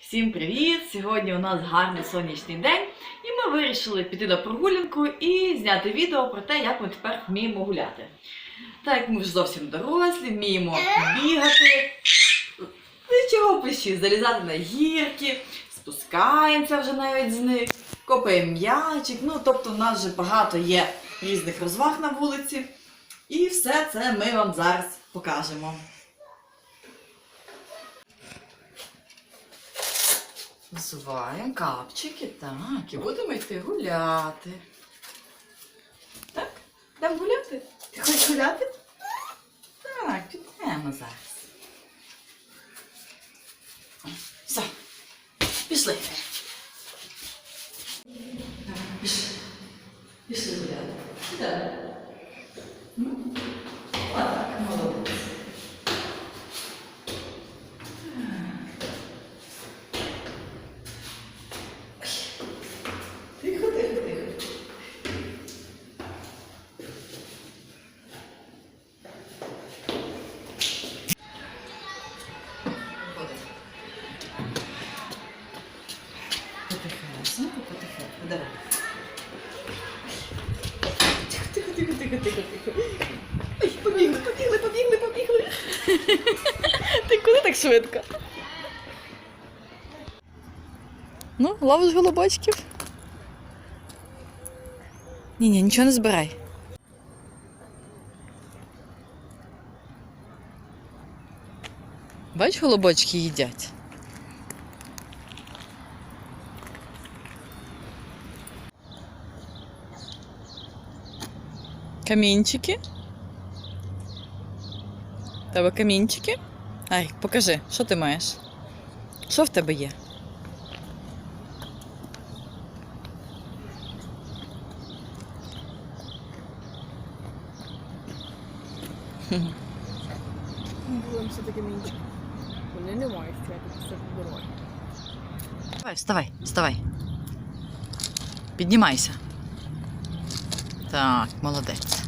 Всім привіт! Сьогодні у нас гарний сонячний день, і ми вирішили піти на прогулянку і зняти відео про те, як ми тепер вміємо гуляти. Так ми вже зовсім дорослі, вміємо бігати, нічого пиші, залізати на гірки, спускаємося вже навіть з них, копаємо м'ячик. Ну, тобто, у нас вже багато є різних розваг на вулиці. І все це ми вам зараз покажемо. Взуваємо капчики, так, і будемо йти гуляти. Так? Йдемо гуляти? Ти хочеш гуляти? Так, підемо зараз. Все, пішли. Пішли. Пішли гуляти. Підемо. Тихо, тихо, тихо. Ой, побігли, побігли, побігли, побігли. Ти куди так швидко? Ну, ловиш голубочків? Ні, ні, нічого не збирай. Бач, голубочки їдять. Камінчики. В Тебе камінчики? Ай, покажи, що ти маєш? Що в тебе є? Будемо все таки мінчик. Вони не мають стояти, це дорога. Давай, вставай, вставай. Піднімайся. Так, молодець.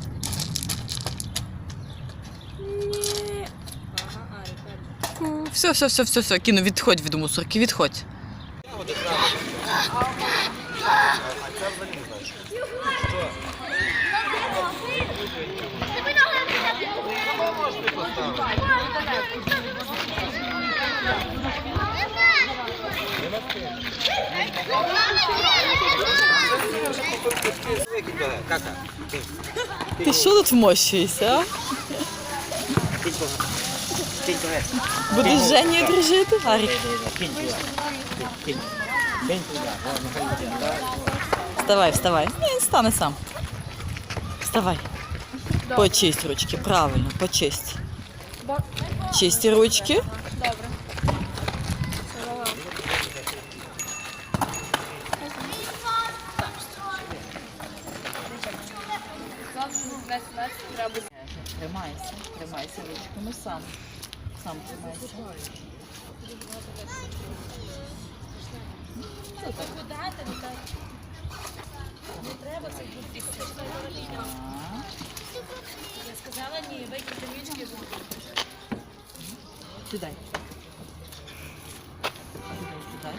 Все, все, все, все, все. Кіну, відходь від мусорки, відходь. Кака. Ти що тут вмощуєшся? а? Будеш Жені дружити? Арік. Вставай, вставай. Ні, він стане сам. Вставай. Почисть ручки, правильно, почисть. Ба- Чисті ручки. Тримайся, тримайся ручками сам. Сам тримайся. Що так? Не треба цих бутик. Я сказала ні, викиньте річки. Сідай. Сідай.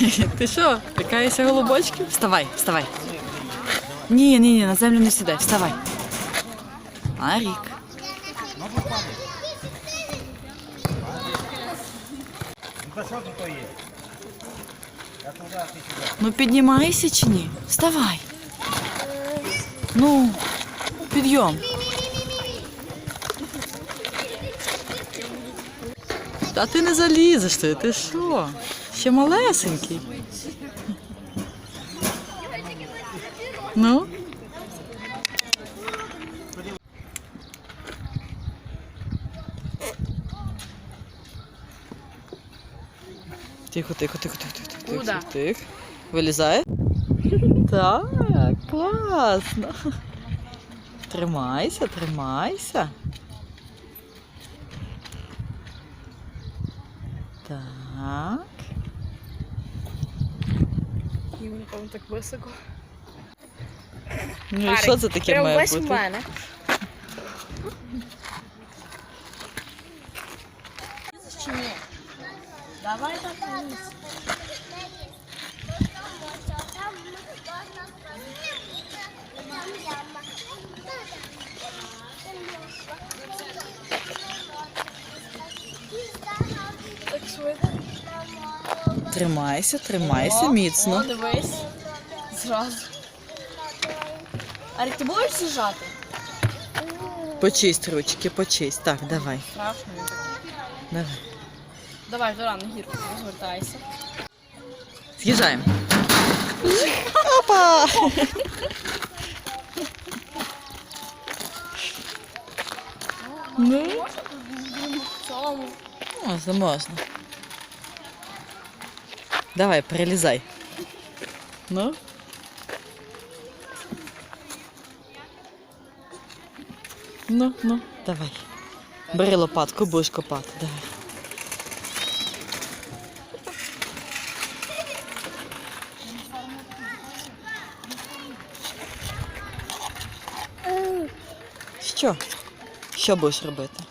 Ти що, лякаєшся голубочків? Вставай, вставай. Ні, ні, ні, на землю не сідай, вставай. Арік. Ну що тут є? Я туди, а ти сюди. Ну піднімайся чи ні? Вставай. Ну, підйом. Та ти не залізеш ти, ти що? Ще малесенький. Ну? Тихо, тихо, тихо, тихо, тихо, тихо, тихо, тихо. Вилізає? Так, класно. Тримайся, тримайся. Так. І він, напевно, так високо. Ну і що це таке Прям має весь бути? в мене. Чи ні? Давай так вниз. Так Тримайся, тримайся О, міцно. О, дивись. Зразу. Арік, ти будеш з'їжджати? Почисть ручки, почисть. Так, давай. Страшно давай. Давай, Дора, на гірку розвертайся. З'їжджаємо. Опа! Ну, В цьому. можна, можна. Давай, перелізай. Ну. Ну, ну, давай. Бери лопатку, будеш копати. Давай. Що? Що будеш робити?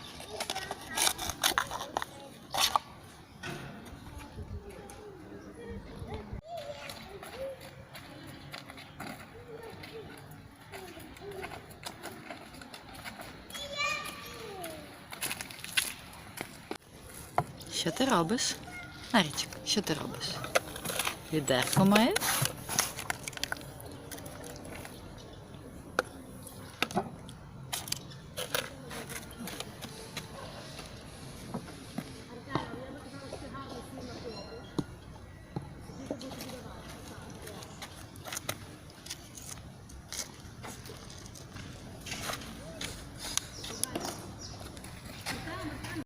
Що ти робиш? Нарічок, що ти робиш? Відерко маєш?